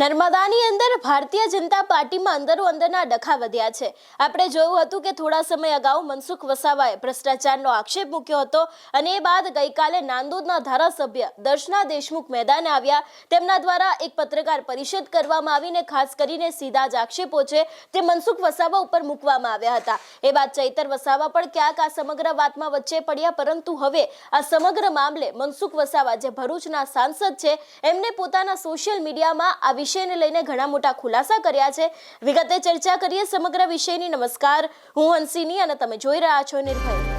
નર્મદાની અંદર ભારતીય જનતા પાર્ટીમાં અંદરો અંદરના ડખા વધ્યા છે. આપણે જોયું હતું કે થોડા સમય અગાઉ મનસુખ વસાવાએ ભ્રષ્ટાચારનો આક્ષેપ મૂક્યો હતો અને એ બાદ ગઈકાલે નાંદોદના ધારાસભ્ય દર્શના દેશમુખ મેદાને આવ્યા. તેમના દ્વારા એક પત્રકાર પરિષદ કરવામાં આવીને ખાસ કરીને સીધા જ આક્ષેપો છે તે મનસુખ વસાવા ઉપર મૂકવામાં આવ્યા હતા. એ બાદ ચૈતર વસાવા પણ ક્યાંક આ સમગ્ર વાતમાં વચ્ચે પડ્યા, પરંતુ હવે આ સમગ્ર મામલે મનસુખ વસાવા, જે ભરૂચના સાંસદ છે, એમને પોતાના સોશિયલ મીડિયામાં આ વિષયને લઈને ઘણા મોટા ખુલાસા કર્યા છે વિગતે ચર્ચા કરીએ સમગ્ર વિષયની નમસ્કાર, હું હંસિની અને તમે જોઈ રહ્યા છો નિર્ભય.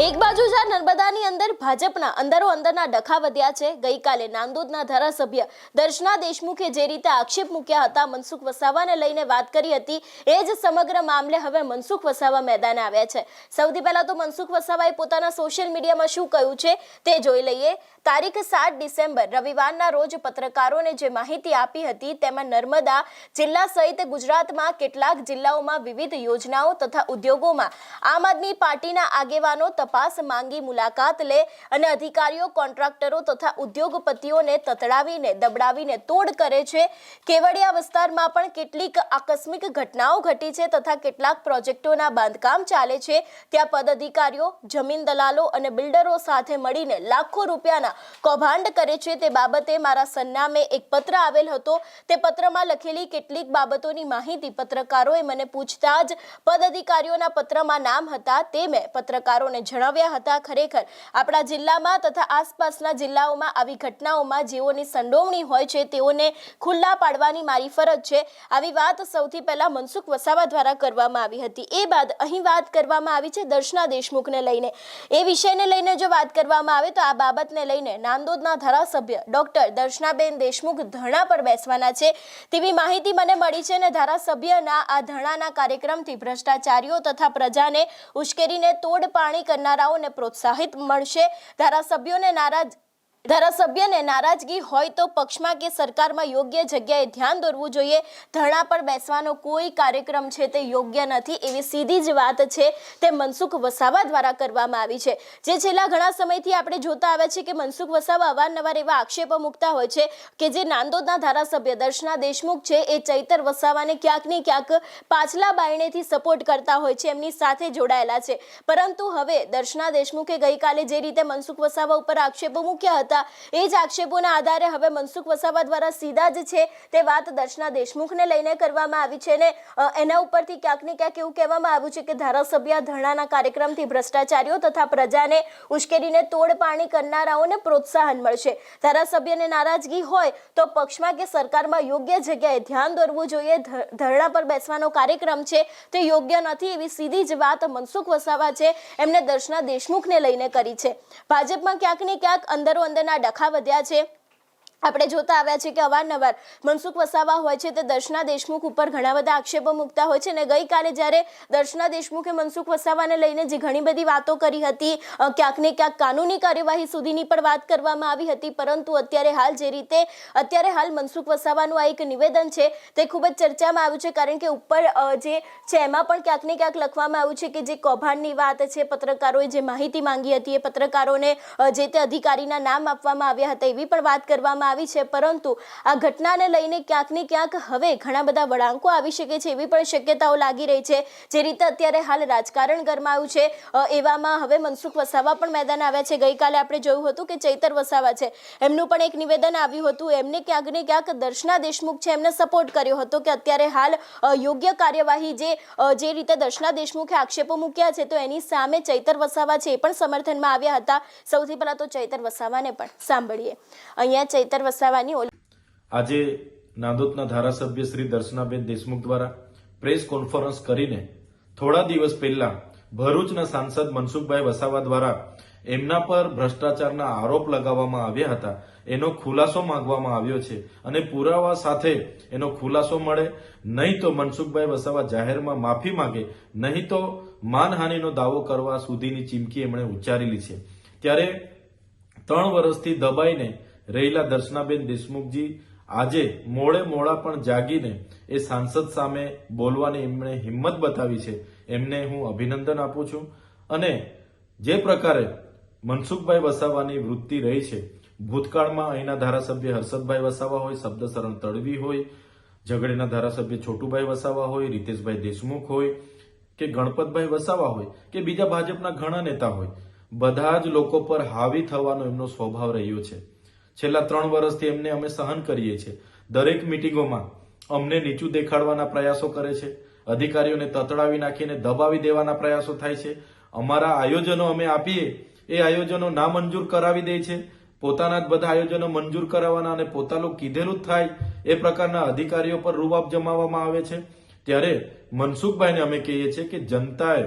એક બાજુ જ્યાં નર્મદાની અંદર ભાજપના અંદરો અંદરના ડખા વધ્યા છે. ગઈકાલે નાંદોદના ધારાસભ્ય દર્શના દેશમુખે જે રીતે આક્ષેપ મૂક્યા હતા મનસુખ વસાવાને લઈને વાત કરી હતી, એ જ સમગ્ર મામલે હવે મનસુખ વસાવા મેદાને આવ્યા છે. સૌથી પહેલા તો મનસુખ વસાવાએ પોતાના સોશિયલ મીડિયામાં શું કહ્યું છે તે જોઈ લઈએ. તારીખ સાત ડિસેમ્બર, રવિવારના રોજ પત્રકારોને જે માહિતી આપી હતી, તેમાં નર્મદા જિલ્લા સહિત ગુજરાતમાં કેટલાક જિલ્લાઓમાં વિવિધ યોજનાઓ તથા ઉદ્યોગોમાં આમ આદમી પાર્ટીના આગેવાનો તપાસ માંગી મુલાકાત લે અને અધિકારીઓ, કોન્ટ્રાક્ટરો તથા ઉદ્યોગપતિઓને તતડાવીને, દબડાવીને તોડ કરે છે. કેવડિયા વિસ્તારમાં પણ કેટલીક આકસ્મિક ઘટનાઓ ઘટી છે તથા કેટલાક પ્રોજેક્ટોના બાંધકામ ચાલે છે. ત્યાં પદાધિકારીઓ, જમીન દલાલો અને બિલ્ડરો સાથે મળીને લાખો રૂપિયાના કૌભાંડ કરે છે. તે બાબતે મારા સરનામે એક પત્ર આવેલ હતો. તે પત્રમાં લખેલી કેટલીક બાબતોની માહિતી પત્રકારોએ મને પૂછતા જ પદાધિકારીઓના પત્રમાં નામ હતા. તે મેં પત્રકારોને જણાવ્યા. હતા, ખરેખર આપણા જિલ્લામાં તથા આસપાસના જિલ્લાઓમાં આવી ઘટનાઓમાં જેઓની સંડોવણી હોય છે, તેઓને ખુલ્લા પાડવાની મારી ફરજ છે. આવી વાત સૌથી પહેલા મનસુખ વસાવા દ્વારા કરવામાં આવી હતી. એ બાદ અહીં વાત કરવામાં આવી છે દર્શના દેશમુખને લઈને. એ વિષયને લઈને જો વાત કરવામાં આવે તો આ બાબતને લઈને નાંદોદના ધારાસભ્ય ડોક્ટર દર્શનાબેન દેશમુખ ધરણા પર બેસવાના છે. તેવી માહિતી મને મળી છે અને ધારાસભ્યના આ ધરણાના કાર્યક્રમથી ભ્રષ્ટાચારીઓ તથા પ્રજાને ઉશ્કેરીને તોડ પાણી કરનારાઓને પ્રોત્સાહિત મળશે. ધારાસભ્યોને નારાજ ધારાસભ્યને નારાજગી હોય તો પક્ષમાં કે સરકારમાં યોગ્ય જગ્યાએ ધ્યાન દોરવું જોઈએ. ધરણા પર બેસવાનો કોઈ કાર્યક્રમ છે તે યોગ્ય નથી એવી સીધી જ વાત છે તે મનસુખ વસાવા દ્વારા કરવામાં આવી છે. જે છેલ્લા ઘણા સમયથી આપણે જોતા આવ્યા છે કે મનસુખ વસાવા અવારનવાર એવા આક્ષેપો મૂકતા હોય છે કે જે નાંદોદના ધારાસભ્ય દર્શના દેશમુખ છે એ ચૈતર વસાવાને ક્યાંક ને ક્યાંક પાછલા બાયણેથી સપોર્ટ કરતા હોય છે, એમની સાથે જોડાયેલા છે. પરંતુ હવે દર્શના દેશમુખે ગઈકાલે જે રીતે મનસુખ વસાવા ઉપર આક્ષેપો મૂક્યા હતા એ જ આક્ષેપોના આધારે હવે મનસુખ વસાવા દ્વારા સીધા જ છે તે વાત દર્શના દેશમુખને લઈને કરવામાં આવી છે ને એના ઉપરથી ક્યાંક ને ક્યાંક એવું કહેવામાં આવ્યું છે કે ધારાસભ્ય ધરણાના કાર્યક્રમથી ભ્રષ્ટાચારીઓ તથા પ્રજાને ઉશ્કેરીને તોડ પાણી કરનારાઓને પ્રોત્સાહન મળશે. ધારાસભ્યને નારાજગી હોય તો પક્ષમાં કે સરકારમાં યોગ્ય જગ્યાએ ધ્યાન દોરવું જોઈએ. ધરણા પર બેસવાનો કાર્યક્રમ છે તે યોગ્ય નથી એવી સીધી જ વાત મનસુખ વસાવા છે. એમને દર્શના દેશમુખને લઈને કરી છે. ભાજપમાં ક્યાંક ને ક્યાંક અંદરો અંદરના ડખા વધ્યા છે. આપણે જોતા આવ્યા છે કે અવારનવાર મનસુખ વસાવા હોય છે તે દર્શના દેશમુખ ઉપર ઘણા બધા આક્ષેપો મૂકતા હોય છે અને ગઈકાલે જ્યારે દર્શના દેશમુખે મનસુખ વસાવાને લઈને જે ઘણી બધી વાતો કરી હતી ક્યાંકને ક્યાંક કાનૂની કાર્યવાહી સુધીની પણ વાત કરવામાં આવી હતી, પરંતુ અત્યારે હાલ જે રીતે, અત્યારે હાલ મનસુખ વસાવાનું આ એક નિવેદન છે તે ખૂબ જ ચર્ચામાં આવ્યું છે, કારણ કે ઉપર જે છે એમાં પણ ક્યાંક ને ક્યાંક લખવામાં આવ્યું છે કે જે કૌભાંડની વાત છે, પત્રકારોએ જે માહિતી માંગી હતી એ પત્રકારોને જે તે અધિકારીના નામ આપવામાં આવ્યા હતા એવી પણ વાત કરવામાં આવી છે. પરંતુ આ ઘટનાને લઈને ક્યાંક ને ક્યાંક હવે ઘણા બધા વળાંકો આવી શકે છે એવી પણ શક્યતાઓ લાગી રહી છે. જે રીતે અત્યારે હાલ રાજકારણ ગરમાયું છે. એવામાં હવે મનસુખ વસાવા પણ મેદાન આવ્યા છે. ગઈકાલે આપણે જોયું હતું કે ચૈતર વસાવા છે. એમનું પણ એક નિવેદન આવ્યું હતું. એમને ક્યાંક ને ક્યાંક દર્શના દેશમુખ છે. એમને સપોર્ટ કર્યો હતો કે અત્યારે હાલ યોગ્ય કાર્યવાહી જે જે રીતે દર્શના દેશમુખે આક્ષેપો મૂક્યા છે તો એની સામે ચૈતર વસાવા છે એ પણ સમર્થનમાં આવ્યા હતા. સૌથી પહેલા તો ચૈતર વસાવાને પણ સાંભળીએ. અહીંયા ચૈતર વસાવાની ઓલી આજે નાંદોદના ધારાસભ્ય શ્રી દર્શનાબેન દેશમુખ દ્વારા પ્રેસ કોન્ફરન્સ કરીને થોડા દિવસ પહેલા ભરૂચના સાંસદ મનસુખભાઈ વસાવા દ્વારા એમના પર ભ્રષ્ટાચારના આરોપ લગાવવામાં આવ્યા હતા. એનો ખુલાસો માંગવામાં આવ્યો છે અને પુરાવા સાથે એનો ખુલાસો મળે. નહીં તો મનસુખભાઈ વસાવા જાહેરમાં માફી માંગે, નહીં તો માનહાનિનો દાવો કરવા સુધીની ચીમકી એમણે ઉચ્ચારેલી છે. ત્યારે ત્રણ વર્ષથી દબાઈને રહેલા દર્શનાબેન દેશમુખજી આજે મોડે મોડા પણ જાગીને એ સાંસદ સામે બોલવાની એમણે હિંમત બતાવી છે. એમને હું અભિનંદન આપું છું. અને જે પ્રકારે મનસુખભાઈ વસાવાની વૃત્તિ રહી છે, ભૂતકાળમાં અહીંના ધારાસભ્ય હર્ષદભાઈ વસાવા હોય શબ્દશરણ તડવી હોય, ઝઘડેના ધારાસભ્ય છોટુભાઈ વસાવા હોય, રીતેશભાઈ દેશમુખ હોય, કે ગણપતભાઈ વસાવા હોય, કે બીજા ભાજપના ઘણા નેતા હોય, બધા જ લોકો પર હાવી થવાનો એમનો સ્વભાવ રહ્યો છે. છેલ્લા ત્રણ વર્ષથી એમને અમે સહન કરીએ છીએ. દરેક મિટિંગોમાં અમને નીચું દેખાડવાના પ્રયાસો કરે છે. અધિકારીઓને તતડાવી નાખીને દબાવી દેવાના પ્રયાસો થાય છે. અમારા આયોજનો અમે આપીએ, એ આયોજનો ના મંજૂર કરાવી દે છે. પોતાના જ બધા આયોજનો મંજૂર કરાવવાના અને પોતાનું કીધેલું જ થાય એ પ્રકારના અધિકારીઓ પર રૂબાબ જમાવવામાં આવે છે. ત્યારે મનસુખભાઈને અમે કહીએ છીએ કે જનતાએ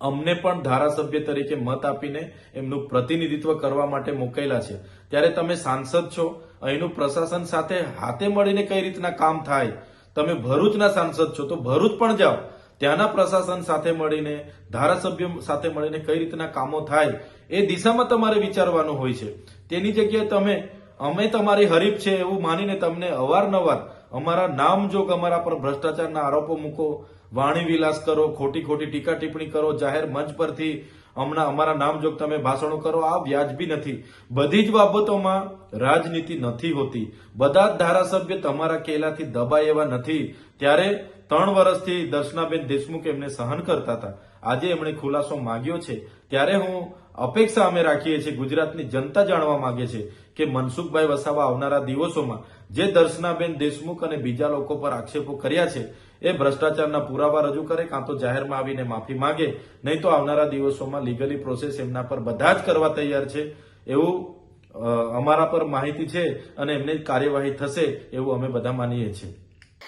અમને પણ ધારાસભ્ય તરીકે મત આપીને એમનું પ્રતિનિધિત્વ કરવા માટે મોકલેલા છે. ત્યારે તમે સાંસદ છો, અહીંનું પ્રશાસન સાથે હાથે મળીને કઈ રીતના કામ થાય? તમે ભરૂચના સાંસદ છો, તો ભરૂચ પણ જાઓ. ત્યાંના પ્રશાસન સાથે મળીને, ધારાસભ્ય સાથે મળીને કઈ રીતના કામો થાય, એ દિશામાં તમારે વિચારવાનું હોય છે. તેની જગ્યાએ તમે, અમે તમારી હરીફ છે એવું માનીને તમને અવારનવાર અમારા નામ જોગ અમારા પર ભ્રષ્ટાચારના આરોપો મૂકો, વાણી વિલાસ કરો, ખોટી ખોટી ટીકા ટિપ્પણી કરો, જાહેર મંચ પરથી હમણાં અમારા નામ જોગ તમે ભાષણો કરો, આ વ્યાજબી નથી. બધી જ બાબતોમાં રાજનીતિ નથી હોતી. બધા જ ધારાસભ્ય તમારા કેલાથી દબાય એવા નથી. ત્યારે ત્રણ વર્ષથી દર્શનાબેન દેશમુખ એમને સહન કરતા હતા. આજે એમણે ખુલાસો માંગ્યો છે. ત્યારે હું અપેક્ષા અમે રાખીએ છીએ ગુજરાતની જનતા જાણવા માંગે છે કે મનસુખભાઈ વસાવા આવનારા દિવસોમાં જે દર્શનાબેન દેશમુખ અને બીજા લોકો પર આક્ષેપો કર્યા છે, એ ભ્રષ્ટાચારના પુરાવા રજૂ કરે કાં તો જાહેરમાં આવીને માફી માંગે, નહીં તો આવનારા દિવસોમાં લીગલી પ્રોસેસ એમના પર બધા જ કરવા તૈયાર છે, એવું અમારા પર માહિતી છે અને એમને કાર્યવાહી થશે એવું અમે બધા માનીએ છીએ.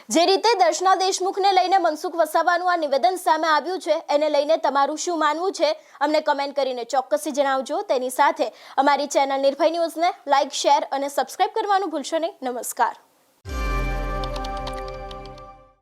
જે રીતે દર્શના દેશમુખને લઈને મનસુખ વસાવાનું આ નિવેદન સામે આવ્યું છે, એને લઈને તમારું શું માનવું છે, અમને કમેન્ટ કરીને ચોક્કસથી જણાવજો. તેની સાથે અમારી ચેનલ નિર્ભય ન્યૂઝને લાઇક શેર અને સબસ્ક્રાઇબ કરવાનું ભૂલશો નહીં. નમસ્કાર.